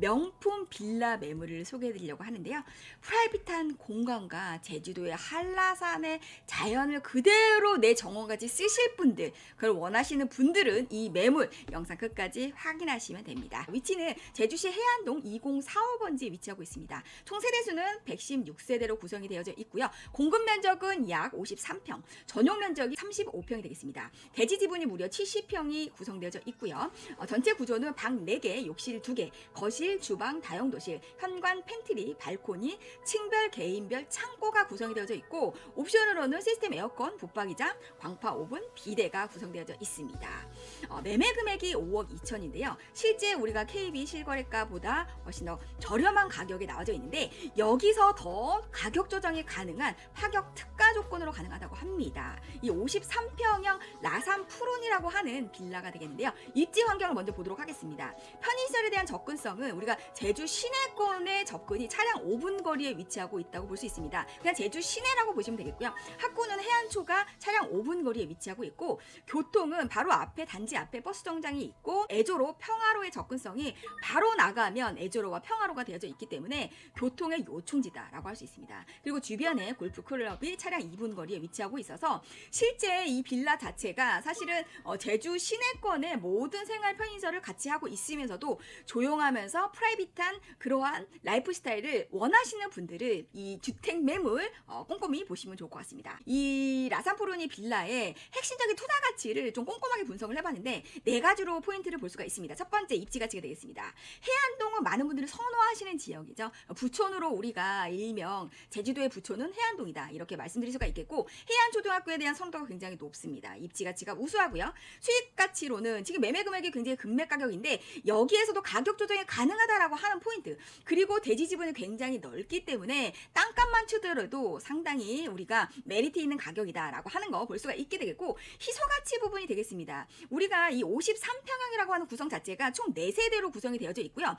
명품 빌라 매물을 소개해 드리려고 하는데요. 프라이빗한 공간과 제주도의 한라산의 자연을 그대로 내 정원까지 쓰실 분들, 그걸 원하시는 분들은 이 매물 영상 끝까지 확인하시면 됩니다. 위치는 제주시 해안동 2045번지에 위치하고 있습니다. 총 세대수는 116세대로 구성이 되어져 있고요. 공급 면적은 약 53평, 전용 면적이 35평이 되겠습니다. 대지 지분이 무려 70평이 구성되어져 있고요. 어, 전체 구조는 방 4개, 욕실 2개, 거실, 주방, 다용도실, 현관, 팬트리, 발코니, 층별, 개인별 창고가 구성이 되어져 있고 옵션으로는 시스템 에어컨, 붙박이장, 광파 오븐, 비대가 구성되어져 있습니다. 어, 매매 금액이 5억 2천인데요. 실제 우리가 KB 실거래가보다 훨씬 더 저렴한 가격에 나와져 있는데 여기서 더 가격 조정이 가능한 파격 특가 조건으로 가능하다고 합니다. 이 53평형 라산 푸른이라고 하는 빌라가 되겠는데요. 입지 환경을 먼저 보도록 하겠습니다. 편의시설에 대한 접근성은 우리가 제주 시내권의 접근이 차량 5분 거리에 위치하고 있다고 볼 수 있습니다. 그냥 제주 시내라고 보시면 되겠고요. 학구는 해안초가 차량 5분 거리에 위치하고 있고 교통은 바로 앞에 단지 앞에 버스 정장이 있고 애조로 평화로의 접근성이 바로 나가면 애조로와 평화로가 되어져 있기 때문에 교통의 요충지다라고 할 수 있습니다. 그리고 주변에 골프 클럽이 차량 2분 거리에 위치하고 있어서 실제 이 빌라 자체가 사실은 어, 제주 시내권의 모든 생활 편의시설을 같이 하고 있으면서도 조용하면서 프라이빗한 그러한 라이프 스타일을 원하시는 분들은 이 주택 매물 어, 꼼꼼히 보시면 좋을 것 같습니다. 이 라산푸르니 빌라의 핵심적인 투자 가치를 좀 꼼꼼하게 분석을 해봤는데 네 가지로 포인트를 볼 수가 있습니다. 첫 번째 입지 가치가 되겠습니다. 해안동은 많은 분들이 선호하시는 지역이죠. 부촌으로 우리가 일명 제주도의 부촌은 해안동이다 이렇게 말씀드릴 수가 있겠고 해안 초등학교에 대한 선호도가 굉장히 높습니다. 입지 가치가 우수하고요. 수익 가치로는 지금 매매 금액이 굉장히 금매 가격인데 여기에서도 가격 조정이 가능 하다라고 하는 포인트 그리고 대지 지분이 굉장히 넓기 때문에 땅값만 추더라도 상당히 우리가 메리트 있는 가격이다라고 하는 거 볼 수가 있게 되겠고 희소 가치 부분이 되겠습니다. 우리가 이 53평형이라고 하는 구성 자체가 총 4세대로 구성이 되어져 있고요. 한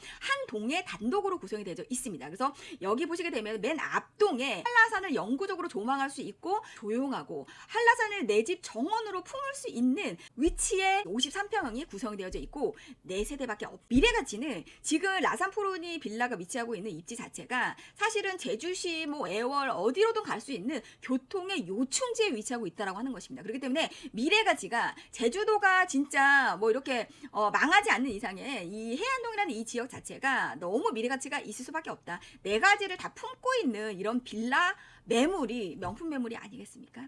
동에 단독으로 구성이 되어져 있습니다. 그래서 여기 보시게 되면 맨 앞동에 한라산을 영구적으로 조망할 수 있고 조용하고 한라산을 내 집 정원으로 품을 수 있는 위치에 53평형이 구성이 되어져 있고 4세대밖에 없. 미래 가치는 지금 라산포르니 빌라가 위치하고 있는 입지 자체가 사실은 제주시 뭐 애월 어디로든 갈 수 있는 교통의 요충지에 위치하고 있다라고 하는 것입니다. 그렇기 때문에 미래 가치가 제주도가 진짜 뭐 이렇게 어, 망하지 않는 이상에 이 해안동이라는 이 지역 자체가 너무 미래 가치가 있을 수밖에 없다. 네 가지를 다 품고 있는 이런 빌라 매물이 명품 매물이 아니겠습니까?